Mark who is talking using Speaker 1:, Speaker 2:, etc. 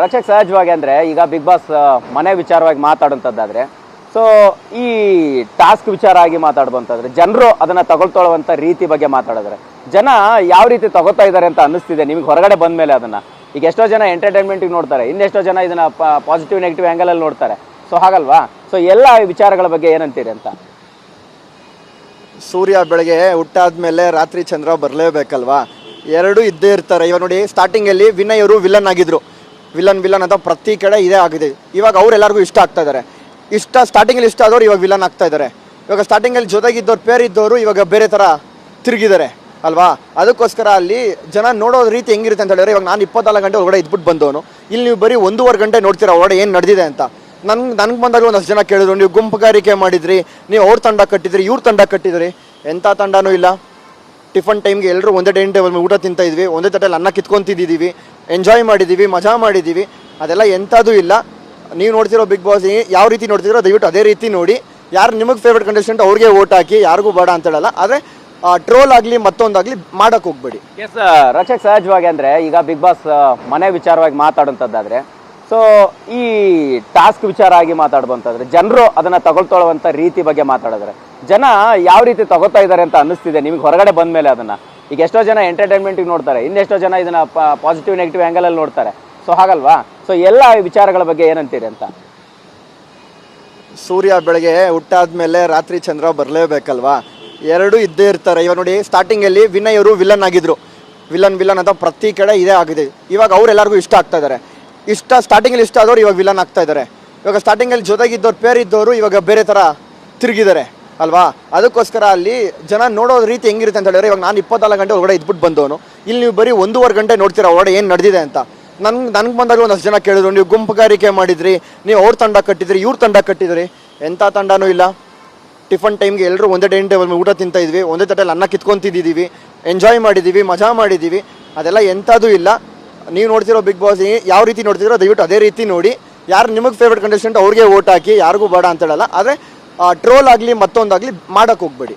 Speaker 1: ರಕ್ಷಕ್ ಸಹಜವಾಗಿ ಅಂದ್ರೆ ಈಗ ಬಿಗ್ ಬಾಸ್ ಮನೆ ವಿಚಾರವಾಗಿ ಮಾತಾಡುವಂತದ್ದಾದ್ರೆ ಸೊ ಈ ಟಾಸ್ಕ್ ವಿಚಾರ ಆಗಿ ಮಾತಾಡುವಂತಾದ್ರೆ ಜನರು ಅದನ್ನ ತಗೊಳ್ತೊಳ್ಳುವಂತ ರೀತಿ ಬಗ್ಗೆ ಮಾತಾಡಿದ್ರೆ, ಜನ ಯಾವ ರೀತಿ ತಗೋತಾ ಇದ್ದಾರೆ ಅಂತ ಅನ್ನಿಸ್ತಿದೆ. ನಿಮ್ಗೆ ಹೊರಗಡೆ ಬಂದ ಮೇಲೆ ಅದನ್ನ. ಈಗ ಎಷ್ಟೋ ಜನ ಎಂಟರ್ಟೈನ್ಮೆಂಟ್ ನೋಡ್ತಾರೆ, ಇನ್ನೆಷ್ಟೋ ಜನ ಇದನ್ನ ಪಾಸಿಟಿವ್ ನೆಗೆಟಿವ್ ಆಂಗಲ್ ಅಲ್ಲಿ ನೋಡ್ತಾರೆ. ಸೊ ಹಾಗಲ್ವಾ? ಸೊ ಎಲ್ಲ ವಿಚಾರಗಳ ಬಗ್ಗೆ ಏನಂತೀರಿ ಅಂತ?
Speaker 2: ಸೂರ್ಯ ಬೆಳಗ್ಗೆ ಹುಟ್ಟಾದ್ಮೇಲೆ ರಾತ್ರಿ ಚಂದ್ರ ಬರಲೇಬೇಕಲ್ವಾ? ಎರಡು ಇದ್ದೇ ಇರ್ತಾರೆ. ಇವಾಗ ನೋಡಿ ಸ್ಟಾರ್ಟಿಂಗಲ್ಲಿ ವಿನಯ್ ಅವರು ವಿಲನ್ ಆಗಿದ್ರು. ವಿಲನ್ ವಿಲನ್ ಅಂತ ಪ್ರತಿ ಕಡೆ ಇದೇ ಆಗಿದೆ. ಇವಾಗ ಅವರೆಲ್ಲರಿಗೂ ಇಷ್ಟ ಆಗ್ತಾ ಇದ್ದಾರೆ ಇಷ್ಟ ಸ್ಟಾರ್ಟಿಂಗಲ್ಲಿ ಇಷ್ಟ ಆದವರು ಇವಾಗ ವಿಲನ್ ಆಗ್ತಾ ಇದ್ದಾರೆ ಇವಾಗ ಸ್ಟಾರ್ಟಿಂಗಲ್ಲಿ ಜೊತೆಗಿದ್ದವ್ರು ಪೇರ್ ಇದ್ದವರು ಇವಾಗ ಬೇರೆ ಥರ ತಿರುಗಿದ್ದಾರೆ, ಅಲ್ವಾ? ಅದಕ್ಕೋಸ್ಕರ ಅಲ್ಲಿ ಜನ ನೋಡೋ ರೀತಿ ಹೆಂಗಿರುತ್ತೆ ಅಂತ ಹೇಳಿದ್ರೆ ಇವಾಗ ನಾನು ಇಪ್ಪತ್ನಾಲ್ಕು ಗಂಟೆ ಒಳಗಡೆ ಇದ್ಬಿಟ್ಟು ಬಂದವನು. ಇಲ್ಲಿ ನೀವು ಬರೀ ಒಂದೂವರೆ ಗಂಟೆ ನೋಡ್ತೀರಾ ಒಳಗಡೆ ಏನು ನಡೆದಿದೆ ಅಂತ? ನನ್ಗೆ ನನ್ಗೆ ಬಂದಾಗ ಒಂದಷ್ಟು ಜನ ಕೇಳಿದ್ರು, ನೀವು ಗುಂಪುಗಾರಿಕೆ ಮಾಡಿದ್ರಿ, ನೀವು ಅವ್ರ ತಂಡ ಕಟ್ಟಿದ್ರಿ, ಇವ್ರ ತಂಡ ಕಟ್ಟಿದ್ರಿ. ಎಂಥ ತಂಡನೂ ಇಲ್ಲ. ಟಿಫನ್ ಟೈಮ್ಗೆ ಎಲ್ಲರೂ ಒಂದೇ ಡೈನಿಂಗ್ ಟೇಬಲ್ ಊಟ ತಿಂತಾ ಇದ್ವಿ. ಒಂದೇ ತಟ್ಟೆಲಿ ಅನ್ನ ಕಿತ್ಕೊಂತಿದ್ದೀವಿ. ಎಂಜಾಯ್ ಮಾಡಿದ್ದೀವಿ, ಮಜಾ ಮಾಡಿದ್ದೀವಿ. ಅದೆಲ್ಲ ಎಂಥದ್ದು ಇಲ್ಲ. ನೀವು ನೋಡ್ತಿರೋ ಬಿಗ್ ಬಾಸ್ ಯಾವ ರೀತಿ ನೋಡ್ತಿದ್ರೋ ದಯವಿಟ್ಟು ಅದೇ ರೀತಿ ನೋಡಿ. ಯಾರು ನಿಮಗೆ ಫೇವ್ರೆಟ್ ಕಂಟೆಸ್ಟೆಂಟ್ ಅವ್ರಿಗೆ ಓಟ್ ಹಾಕಿ, ಯಾರಿಗೂ ಬೇಡ ಅಂತ ಹೇಳಲ್ಲ. ಆದರೆ ಟ್ರೋಲ್ ಆಗಲಿ, ಮತ್ತೊಂದಾಗಲಿ ಮಾಡೋಕೆ ಹೋಗ್ಬೇಡಿ.
Speaker 1: ಎಸ್ ರಕ್ಷಕ್ ಸಹಜವಾಗಿ ಅಂದರೆ ಈಗ ಬಿಗ್ ಬಾಸ್ ಮನೆ ವಿಚಾರವಾಗಿ ಮಾತಾಡುವಂಥದ್ದಾದ್ರೆ ಸೊ ಈ ಟಾಸ್ಕ್ ವಿಚಾರ ಆಗಿ ಮಾತಾಡುವಂತಾದ್ರೆ ಜನರು ಅದನ್ನ ತಗೊಳ್ತೊಳ್ಳುವಂತ ರೀತಿ ಬಗ್ಗೆ ಮಾತಾಡಿದ್ರೆ, ಜನ ಯಾವ ರೀತಿ ತಗೋತಾ ಇದ್ದಾರೆ ಅಂತ ಅನ್ನಿಸ್ತಿದೆ, ನಿಮ್ಗೆ ಹೊರಗಡೆ ಬಂದ ಮೇಲೆ ಅದನ್ನ. ಈಗ ಎಷ್ಟೋ ಜನ ಎಂಟರ್ಟೈನ್ಮೆಂಟ್ ನೋಡ್ತಾರೆ, ಇನ್ನೆಷ್ಟೋ ಜನ ಇದನ್ನ ಪಾಸಿಟಿವ್ ನೆಗೆಟಿವ್ ಆಂಗಲ್ ಅಲ್ಲಿ ನೋಡ್ತಾರೆ. ಸೊ ಹಾಗಲ್ವಾ? ಸೊ ಎಲ್ಲ ವಿಚಾರಗಳ ಬಗ್ಗೆ ಏನಂತೀರಿ ಅಂತ?
Speaker 2: ಸೂರ್ಯ ಬೆಳಗ್ಗೆ ಹುಟ್ಟಾದ್ಮೇಲೆ ರಾತ್ರಿ ಚಂದ್ರ ಬರಲೇಬೇಕಲ್ವಾ? ಎರಡು ಇದ್ದೇ ಇರ್ತಾರೆ. ಇವಾಗ ನೋಡಿ ಸ್ಟಾರ್ಟಿಂಗಲ್ಲಿ ವಿನಯ್ ಅವರು ವಿಲನ್ ಆಗಿದ್ರು. ವಿಲನ್ ವಿಲನ್ ಅಂತ ಪ್ರತಿ ಕಡೆ ಇದೇ ಆಗಿದೆ. ಇವಾಗ ಅವ್ರೆಲ್ಲರಿಗೂ ಇಷ್ಟ ಆಗ್ತಾ ಇದ್ದಾರೆ ಇಷ್ಟ ಸ್ಟಾರ್ಟಿಂಗಲ್ಲಿ ಇಷ್ಟ ಆದವ್ರು ಇವಾಗ ವಿಲನ್ ಆಗ್ತಾ ಇದ್ದಾರೆ ಇವಾಗ ಸ್ಟಾರ್ಟಿಂಗಲ್ಲಿ ಜೊತೆಗಿದ್ದವ್ರು ಪೇರ್ ಇದ್ದವರು ಇವಾಗ ಬೇರೆ ಥರ ತಿರುಗಿದ್ದಾರೆ ಅಲ್ವಾ? ಅದಕ್ಕೋಸ್ಕರ ಅಲ್ಲಿ ಜನ ನೋಡೋ ರೀತಿ ಹೆಂಗಿರುತ್ತೆ ಅಂತ ಹೇಳಿದ್ರೆ ಇವಾಗ ನಾನು ಇಪ್ಪತ್ನಾಲ್ಕು ಗಂಟೆ ಒಳಗಡೆ ಇದ್ಬಿಟ್ಟು ಬಂದವನು. ಇಲ್ಲಿ ನೀವು ಬರೀ ಒಂದೂವರೆ ಗಂಟೆ ನೋಡ್ತೀರಾ ಒಳಗಡೆ ಏನು ನಡೆದಿದೆ ಅಂತ. ನನ್ಗೆ ನನ್ಗೆ ಬಂದಾಗ ಒಂದಷ್ಟು ಜನ ಕೇಳಿದ್ರು, ನೀವು ಗುಂಪುಗಾರಿಕೆ ಮಾಡಿದ್ರಿ, ನೀವು ಅವ್ರ ತಂಡ ಕಟ್ಟಿದ್ರಿ, ಇವ್ರ ತಂಡ ಕಟ್ಟಿದ್ರಿ. ಎಂಥ ತಂಡನೂ ಇಲ್ಲ. ಟಿಫನ್ ಟೈಮ್ಗೆ ಎಲ್ಲರೂ ಒಂದೇ ಡೈನಿಂಗ್ ಟೇಬಲ್ ಊಟ ತಿಂತಾ ಇದ್ವಿ, ಒಂದೇ ತಟ್ಟೆಲಿ ಅನ್ನ ಕಿತ್ಕೊಂತಿದ್ದೀವಿ ಎಂಜಾಯ್ ಮಾಡಿದ್ದೀವಿ ಮಜಾ ಮಾಡಿದ್ದೀವಿ ಅದೆಲ್ಲ ಎಂಥದ್ದು ಇಲ್ಲ. ನೀವು ನೋಡ್ತಿರೋ ಬಿಗ್ ಬಾಸ್ ಯಾವ ರೀತಿ ನೋಡ್ತಿರೋ ದಯವಿಟ್ಟು ಅದೇ ರೀತಿ ನೋಡಿ. ಯಾರು ನಿಮಗೆ ಫೇವ್ರೆಟ್ ಕಂಟೆಸ್ಟೆಂಟ್ ಅವ್ರಿಗೆ ಓಟ್ ಹಾಕಿ, ಯಾರಿಗೂ ಬೇಡ ಅಂತ ಹೇಳಲ್ಲ. ಆದರೆ ಟ್ರೋಲ್ ಆಗಲಿ ಮತ್ತೊಂದಾಗಲಿ ಮಾಡೋಕೆ ಹೋಗ್ಬೇಡಿ.